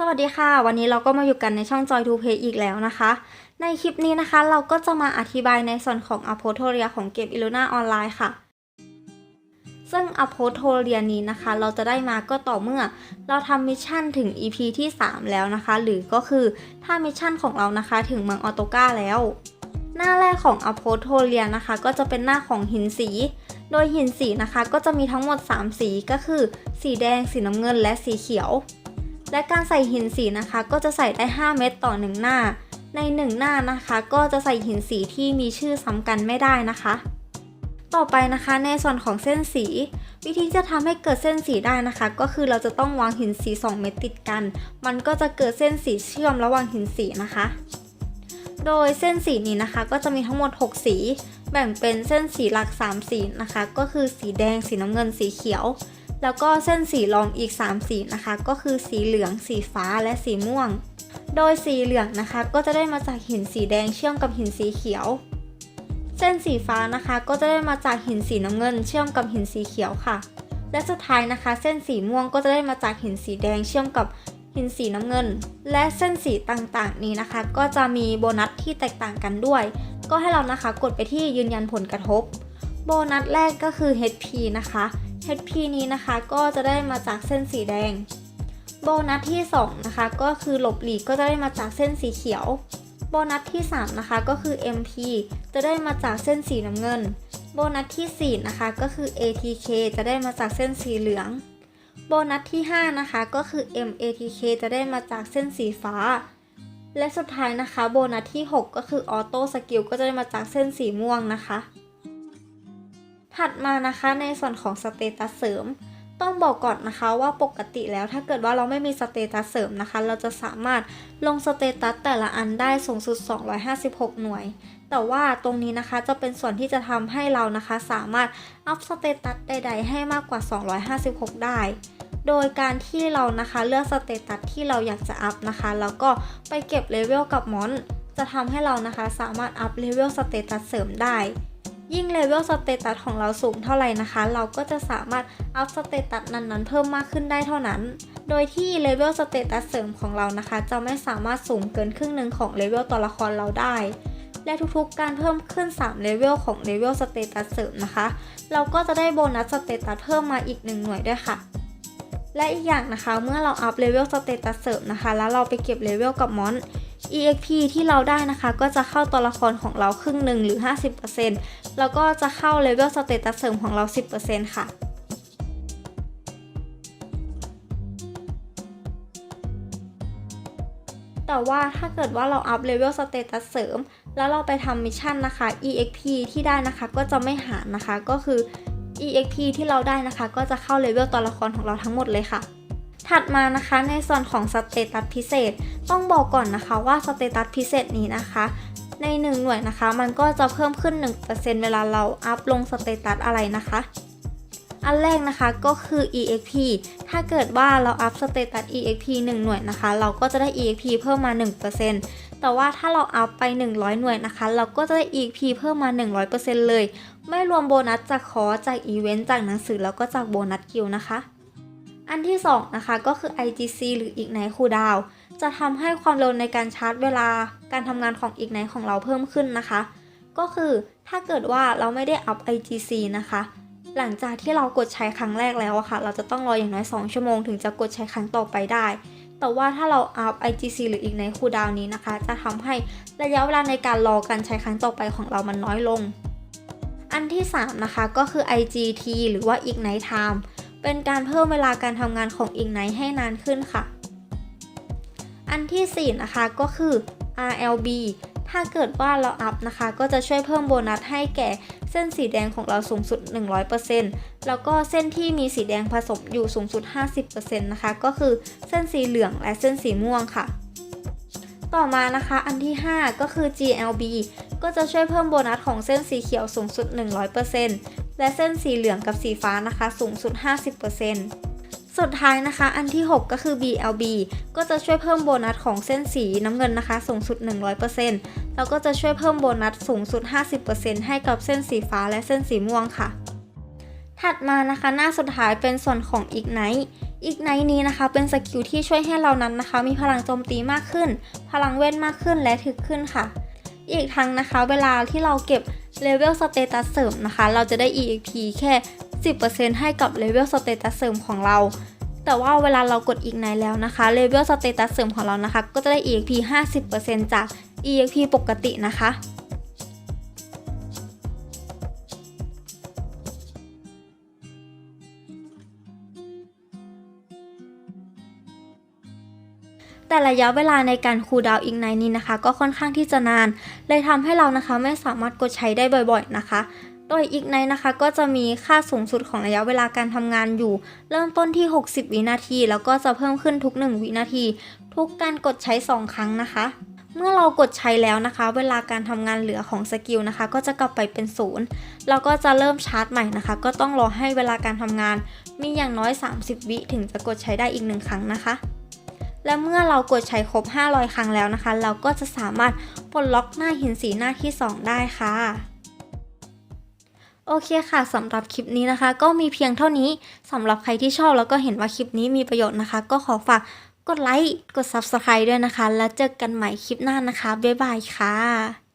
สวัสดีค่ะ วันนี้เราก็มาอยู่กันในช่อง Joy to Play อีกแล้วนะคะ ในคลิปนี้นะคะ เราก็จะมาอธิบายในส่วนของ a p o t o r i a ของเกม Illuna ออนไลน์ค่ะ ซึ่ง a p o t o r i a นี้นะคะ เราจะได้มาก็ต่อเมื่อ เราทำมิชชั่นถึง EP ที่ 3 แล้วนะคะ หรือก็คือถ้ามิชชั่นของเรานะคะถึงเมืองออโตกาแล้ว หน้าแรกของ a p o t o r i a นะคะ ก็จะเป็นหน้าของหินสี โดยหินสีนะคะ ก็จะมีทั้งหมด 3 สีก็คือ สีแดง สีน้ำเงินและสีเขียว และการใส่หินสีนะคะ ก็จะใส่ได้ 5 เม็ดต่อ 1 หน้า ใน 1 หน้านะคะ ก็จะใส่หินสีที่มีชื่อซ้ำกันไม่ได้นะคะ ต่อไปนะคะในส่วนของเส้นสี วิธีจะทำให้เกิดเส้นสีได้นะคะ ก็คือเราจะต้องวางหินสี 2 เม็ดติดกัน มันก็จะเกิดเส้นสีเชื่อมระหว่างหินสีนะคะ โดยเส้นสีนี้นะคะ ก็จะมีทั้งหมด 6 สี แบ่งเป็นเส้นสีหลัก 3 สีนะคะ ก็คือสีแดงสีน้ำเงินสีเขียว แล้วก็เส้นสีรองอีก 3 สีนะคะ ก็คือสีเหลือง สีฟ้าและสีม่วง โดยสีเหลืองนะคะ ก็จะได้มาจากหินสีแดงเชื่อมกับหินสีเขียว เส้นสีฟ้านะคะ ก็จะได้มาจากหินสีน้ำเงิน เชื่อมกับหินสีเขียวค่ะ และสุดท้ายนะคะ เส้นสีม่วงก็จะได้มาจากหินสีแดงเชื่อมกับหินสีน้ำเงิน และเส้นสีต่างๆ นี้นะคะ ก็จะมีโบนัสที่แตกต่างกันด้วย ก็ให้เรานะคะกดไปที่ยืนยันผลกระทบ โบนัสแรกก็คือ HP นะคะ HP นี้นะคะก็จะได้มาจากเส้นสีแดง โบนัสที่ 2 นะคะ ก็คือหลบหลีกก็จะได้มาจากเส้นสีเขียว โบนัสที่ 3 นะคะก็คือ MP จะได้มาจากเส้นสีน้ำเงิน โบนัสที่ 4 นะคะก็คือ ATK จะได้มาจากเส้นสีเหลือง โบนัสที่ 5 นะคะก็คือ MATK จะได้มาจากเส้นสีฟ้า และสุดท้ายนะคะ โบนัสที่ 6 ก็คือ Auto Skill ก็จะได้มาจากเส้นสีม่วงนะคะ ถัดมานะคะในส่วนของสเตตัสเสริม ต้องบอกก่อนนะคะว่าปกติแล้วถ้าเกิดว่าเราไม่มีสเตตัสเสริมนะคะ เราจะสามารถลงสเตตัสแต่ละอันได้สูงสุด 256 หน่วย แต่ว่าตรงนี้นะคะจะเป็นส่วนที่จะทำให้เรานะคะ สามารถอัพสเตตัสใด ๆ ให้มากกว่า 256 ได้โดยการที่เรานะคะเลือกสเตตัสที่เราอยากจะอัพนะคะ แล้วก็ไปเก็บเลเวลกับมอน จะทำให้เรานะคะสามารถอัพเลเวลสเตตัสเสริมได้ ยิ่งเลเวลสเตตัสของเราสูงเท่าไหร่นะคะ เราก็จะสามารถอัพสเตตัสนั้นๆ เพิ่มมากขึ้นได้เท่านั้น โดยที่เลเวลสเตตัสเสริมของเรานะคะ จะไม่สามารถสูงเกินครึ่งหนึ่งของเลเวลตัวละครเราได้ และทุกๆการเพิ่มขึ้น3เลเวลของเลเวลสเตตัสเสริมนะคะ เราก็จะได้โบนัสสเตตัสเพิ่มมาอีก1หน่วยด้วยค่ะและอีกอย่างนะคะ เมื่อเราอัพเลเวลสเตตัสเสริมนะคะ แล้วเราไปเก็บเลเวลกับมอน EXP ที่เราได้นะคะก็จะเข้าตัวละครของเราครึ่งหนึ่งหรือ 50%แล้วก็จะเข้าเลเวลสเตตัสเสริมของเรา 10%ค่ะแต่ว่าถ้าเกิดว่าเราอัพเลเวลสเตตัสเสริม แล้วเราไปทำมิชชั่นนะคะ EXP ที่ได้นะคะก็จะไม่หารนะคะก็คือ EXP ที่เราได้นะคะ ก็จะเข้าเลเวลตัวละครของเราทั้งหมดเลยค่ะ ถัดมานะคะในส่วนของสเตตัสพิเศษ ต้องบอกก่อนนะคะว่าสเตตัสพิเศษนี้นะคะ ใน 1 หน่วยนะคะ มันก็จะเพิ่มขึ้น 1%เวลาเราอัพลงสเตตัสอะไรนะคะ อันแรกนะคะก็คือ EXP ถ้าเกิดว่าเราอัพสเตตัส EXP 1 หน่วยนะคะ เราก็จะได้ EXP เพิ่มมา 1%แต่ว่าถ้าเราอัพไป 100 หน่วยนะคะ เราก็จะได้ EXP เพิ่มมา 100%เลย ไม่รวมโบนัสจากคอร์สจากอีเวนต์จากหนังสือแล้วก็จากโบนัสกิลนะคะ อันที่2นะคะก็คือ IGC หรือ Ignite Cooldown จะทำให้ความเร็วในการชาร์จเวลาการทำงานของ Ignite ของเราเพิ่มขึ้นนะคะ ก็คือถ้าเกิดว่าเราไม่ได้อัพ IGC นะคะ หลังจากที่เรากดใช้ครั้งแรกแล้วอะค่ะ เราจะต้องรออย่างน้อย 2 ชั่วโมงถึงจะกดใช้ครั้งต่อไปได้ แต่ว่าถ้าเราอัพ IGC หรือ Ignite Cooldown นี้นะคะ จะทำให้ระยะเวลาในการรอการใช้ครั้งต่อไปของเรามันน้อยลง อันที่3นะคะก็คือ IGT หรือว่า Ignite Time เป็นการเพิ่มเวลาการทำงานของ Ignite ให้นานขึ้นค่ะ อันที่ 4 นะคะก็คือ RLB ถ้าเกิดว่าเราอัพนะคะ ก็จะช่วยเพิ่มโบนัสให้แก่เส้นสีแดงของเราสูงสุด 100%แล้วก็เส้นที่มีสีแดงผสมอยู่สูงสุด 50%นะคะ ก็คือเส้นสีเหลืองและเส้นสีม่วงค่ะ ต่อมานะคะอันที่ 5 ก็คือ GLB ก็จะช่วยเพิ่มโบนัสของเส้นสีเขียวสูงสุด 100%แและเส้นสีเหลืองกับสีฟ้านะคะสูงสุด 50%สุดท้ายนะคะ อันที่ 6 ก็คือ BLB ก็จะช่วยเพิ่มโบนัสของเส้นสีน้ำเงินนะคะสูงสุด 100%แล้วก็จะช่วยเพิ่มโบนัสสูงสุด 50%ให้กับเส้นสีฟ้าและเส้นสีม่วงค่ะ ถัดมานะคะหน้าสุดท้ายเป็นส่วนของ Ignite Ignite นี้นะคะเป็นสกิลที่ช่วยให้เรานั้นนะคะ มีพลังโจมตีมากขึ้น พลังเวทมากขึ้นและถึกขึ้นค่ะ อีกทั้งนะคะ เวลาที่เราเก็บ เลเวลสเตตัสเสริมนะคะ เราจะได้ EXP แค่ 10%ให้กับเลเวลสเตตัสเสริมของเรา แต่ว่าเวลาเรากดอีกในแล้วนะคะเลเวลสเตตัสเสริมของเรานะคะ ก็จะได้ EXP 50%จาก EXP ปกตินะคะ แต่ระยะเวลาในการคูลดาวน์อีกในนี้นะคะ ก็ค่อนข้างที่จะนาน เลยทำให้เรานะคะไม่สามารถกดใช้ได้บ่อยๆนะคะ โดยอีกในนะคะก็จะมีค่าสูงสุดของระยะเวลาการทำงานอยู่ เริ่มต้นที่ 60 วินาที แล้วก็จะเพิ่มขึ้นทุก 1 วินาที ทุกการกดใช้ 2 ครั้งนะคะเมื่อเรากดใช้แล้วนะคะ เวลาการทำงานเหลือของสกิลนะคะ ก็จะกลับไปเป็นศูนย์แล้วก็จะเริ่มชาร์จใหม่นะคะ ก็ต้องรอให้เวลาการทำงาน มีอย่างน้อย 30 วิถึงจะกดใช้ได้อีกหนึ่งครั้งนะคะ และเมื่อเรากดใช้ครบ 500 ครั้งแล้วนะคะ เราก็จะสามารถปลดล็อกหน้าหินสีหน้าที่ 2 ได้ค่ะ โอเคค่ะสำหรับคลิปนี้นะคะ ก็มีเพียงเท่านี้สำหรับใครที่ชอบแล้วก็เห็นว่าคลิปนี้มีประโยชน์นะคะ ก็ขอฝากกดไลค์ กด Subscribe ด้วยนะคะ แล้วเจอกันใหม่คลิปหน้านะคะ บ๊ายบายค่ะ